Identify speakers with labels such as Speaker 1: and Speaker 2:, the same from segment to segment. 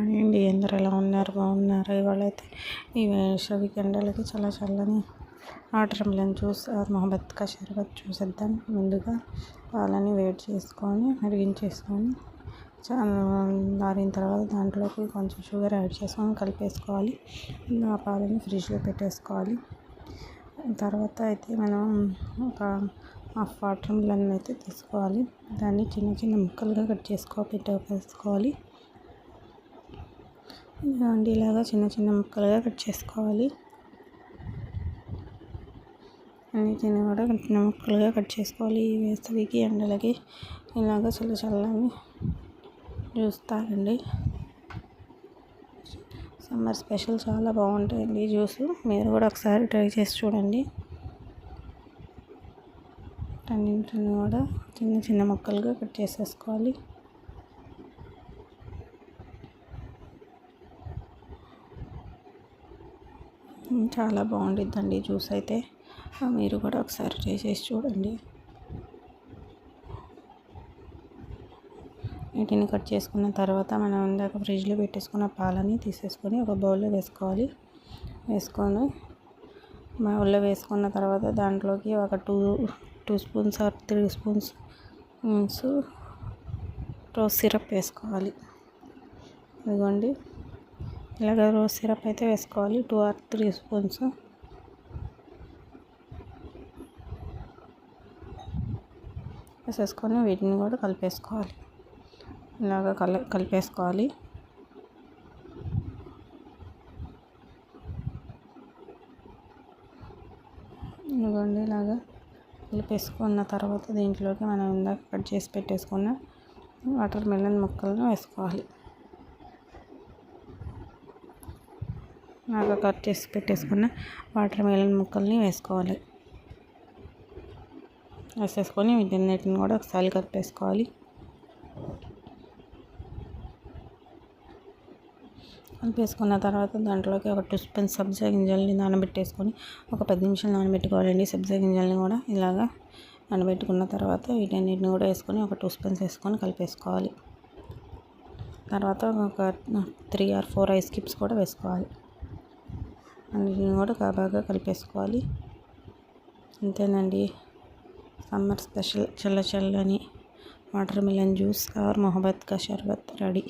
Speaker 1: అండి అందరు ఎలా ఉన్నారు? బాగున్నారు? ఇవాళ అయితే ఈ వేసవి ఎండలకి చాలా చల్లని వాటర్ మిలన్ జ్యూస్ మొహబత్ కా షర్బత్ చూసేద్దాం. ముందుగా పాలని వేడి చేసుకొని మరిగించేసుకొని దారిన తర్వాత దాంట్లోకి కొంచెం షుగర్ యాడ్ చేసుకొని కలిపేసుకోవాలి. ఆ పాలని ఫ్రిడ్జ్లో పెట్టేసుకోవాలి. తర్వాత అయితే మనం ఒక హాఫ్ వాటర్ మిలన్ అయితే తీసుకోవాలి. దాన్ని చిన్న చిన్న ముక్కలుగా కట్ చేసుకో పెట్టేసుకోవాలి ఇలాంటి ఇలాగా చిన్న చిన్న ముక్కలుగా కట్ చేసుకోవాలి. అన్నిటిని కూడా చిన్న ముక్కలుగా కట్ చేసుకోవాలి. ఈ వేసవికి ఎండలకి ఇలాగ చల్ల చల్లని చూస్తారండి సమ్మర్ స్పెషల్ చాలా బాగుంటాయండి జ్యూస్. మీరు కూడా ఒకసారి ట్రై చేసి చూడండి. అన్నింటిని కూడా చిన్న చిన్న ముక్కలుగా కట్ చేసేసుకోవాలి. చాలా బాగుండిద్దండి జ్యూస్ అయితే. మీరు కూడా ఒకసారి ట్రై చేసి చూడండి. వీటిని కట్ చేసుకున్న తర్వాత మనం ఇందాక ఫ్రిడ్జ్లో పెట్టేసుకున్న పాలని తీసేసుకొని ఒక బౌల్లో వేసుకోవాలి. వేసుకొని బౌల్లో వేసుకున్న తర్వాత దాంట్లోకి ఒక two two spoons or three spoons rose syrup వేసుకోవాలి. ఇదిగోండి. ఇలాగ రోజ్ సిరప్ అయితే వేసుకోవాలి. టూ ఆర్ త్రీ స్పూన్స్ వేసేసుకొని వీటిని కూడా కలిపేసుకోవాలి. ఇలాగ కల కలిపేసుకోవాలి. ఇదిగోండి ఇలాగా కలిపేసుకున్న తర్వాత దీంట్లోకి మనం ఇందాక కట్ చేసి పెట్టేసుకున్న వాటర్ మెలన్ ముక్కలను వేసుకోవాలి. బాగా కట్ చేసి పెట్టేసుకున్న వాటర్ మిలన్ ముక్కల్ని వేసుకోవాలి. వేసేసుకొని వీటన్నిటిని కూడా ఒకసారి కలిపేసుకోవాలి కలిపేసుకున్న తర్వాత దాంట్లోకి ఒక టూ స్పూన్ సబ్జా గింజల్ని నానబెట్టేసుకొని ఒక పది నిమిషాలు నానబెట్టుకోవాలండి. సబ్జా గింజల్ని కూడా ఇలాగా నానబెట్టుకున్న తర్వాత వీటన్నిటిని కూడా వేసుకొని ఒక టూ స్పూన్స్ వేసుకొని కలిపేసుకోవాలి. తర్వాత ఒక three or four ice cubes కూడా వేసుకోవాలి. అన్నిటిని కూడా బాగా కలిపేసుకోవాలి. అంతేనండి సమ్మర్ స్పెషల్ చల్ల చల్లని watermelon juice or mohabbat ka sharbat ready.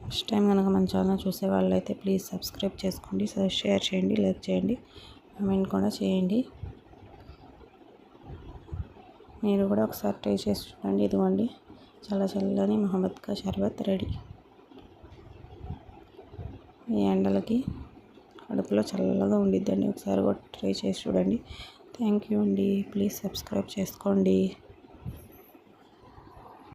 Speaker 1: First time కనుక మన ఛానల్ చూసే వాళ్ళైతే ప్లీజ్ సబ్స్క్రైబ్ చేసుకోండి షేర్ చేయండి లైక్ చేయండి కామెంట్ కూడా చేయండి. మీరు కూడా ఒకసారి ట్రై చేసి చూడండి. ఇదిగోండి. చల్ల చల్లని మొహమ్మద్ కా షర్బత్ రెడీ. ఈ ఎండలకి కడుపులో చల్లగా ఉండిద్దండి. ఒకసారి కూడా ట్రై చేసి చూడండి. థ్యాంక్ యూ అండి. ప్లీజ్ సబ్స్క్రైబ్ చేసుకోండి.